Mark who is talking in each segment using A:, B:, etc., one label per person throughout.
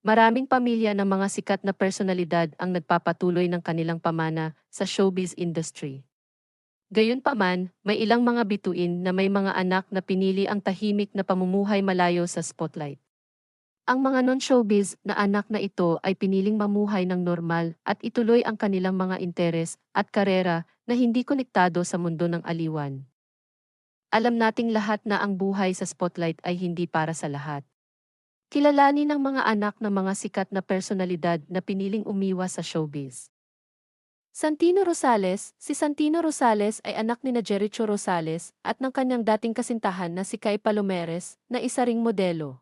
A: Maraming pamilya ng mga sikat na personalidad ang nagpapatuloy ng kanilang pamana sa showbiz industry. Gayunpaman, may ilang mga bituin na may mga anak na pinili ang tahimik na pamumuhay malayo sa spotlight. Ang mga non-showbiz na anak na ito ay piniling mamuhay ng normal at ituloy ang kanilang mga interes at karera na hindi konektado sa mundo ng aliwan. Alam nating lahat na ang buhay sa spotlight ay hindi para sa lahat. Kilalanin ng mga anak ng mga sikat na personalidad na piniling umiwas sa showbiz. Santino Rosales Si Santino Rosales ay anak ni na Jericho Rosales at ng kanyang dating kasintahan na si Kai Palomeres na isa ring modelo.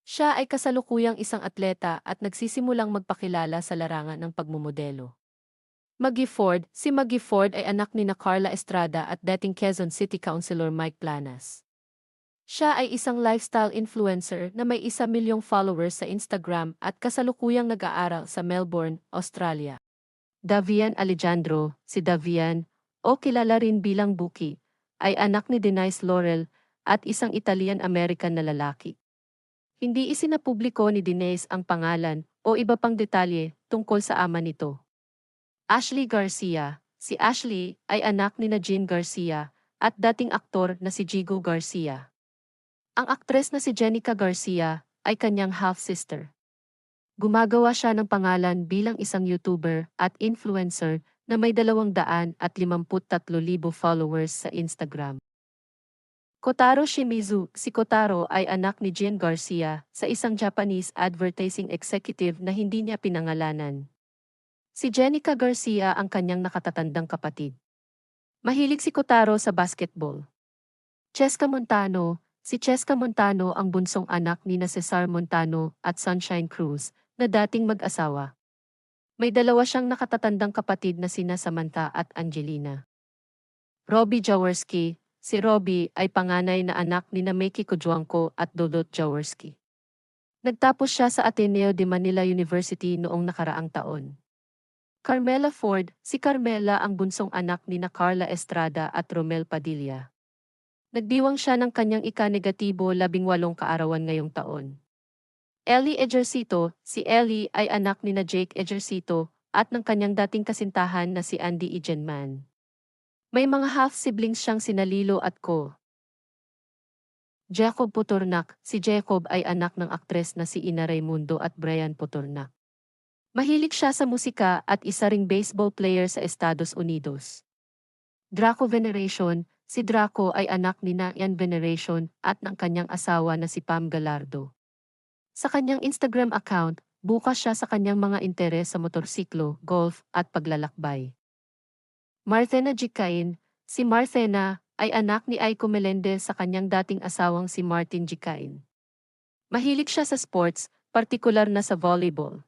A: Siya ay kasalukuyang isang atleta at nagsisimulang magpakilala sa larangan ng pagmumodelo. Maggie Ford Si Maggie Ford ay anak ni na Carla Estrada at dating Quezon City Councilor Mike Planas. Siya ay isang lifestyle influencer na may isa milyong followers sa Instagram at kasalukuyang nag-aaral sa Melbourne, Australia. Davian Alejandro, si Davian, o kilala rin bilang Buki, ay anak ni Denise Laurel at isang Italian-American na lalaki. Hindi isinapubliko ni Denise ang pangalan o iba pang detalye tungkol sa ama nito. Ashley Garcia, si Ashley ay anak ni na Jean Garcia at dating aktor na si Jigo Garcia. Ang aktres na si Jenica Garcia ay kanyang half-sister. Gumagawa siya ng pangalan bilang isang YouTuber at influencer na may 253,000 followers sa Instagram. Kotaro Shimizu Si Kotaro ay anak ni Jean Garcia sa isang Japanese advertising executive na hindi niya pinangalanan. Si Jenica Garcia ang kanyang nakatatandang kapatid. Mahilig si Kotaro sa basketball. Cheska Montano, Si Cheska Montano ang bunsong anak ni na Cesar Montano at Sunshine Cruz, na dating mag-asawa. May dalawa siyang nakatatandang kapatid na sina Samantha at Angelina. Robbie Jaworski, si Robbie ay panganay na anak ni na Meki Kujwangko at Dodot Jaworski. Nagtapos siya sa Ateneo de Manila University noong nakaraang taon. Carmela Ford, si Carmela ang bunsong anak ni na Carla Estrada at Romel Padilla. Nagdiwang siya ng kanyang ika-negatibo labing walong kaarawan ngayong taon. Ellie Ejercito, si Ellie ay anak ni na Jake Ejercito at ng kanyang dating kasintahan na si Andy Ejenman. May mga half-siblings siyang sinalilo at ko. Jacob Potornak, si Jacob ay anak ng aktres na si Ina Raimundo at Brian Potornak. Mahilig siya sa musika at isa ring baseball player sa Estados Unidos. Draco Veneration, Si Draco ay anak ni na Ian Veneration at ng kanyang asawa na si Pam Galardo. Sa kanyang Instagram account, bukas siya sa kanyang mga interes sa motorsiklo, golf at paglalakbay. Marthena Gicain, si Marthena ay anak ni Aiko Melendez sa kanyang dating asawang si Martin Gicain. Mahilig siya sa sports, partikular na sa volleyball.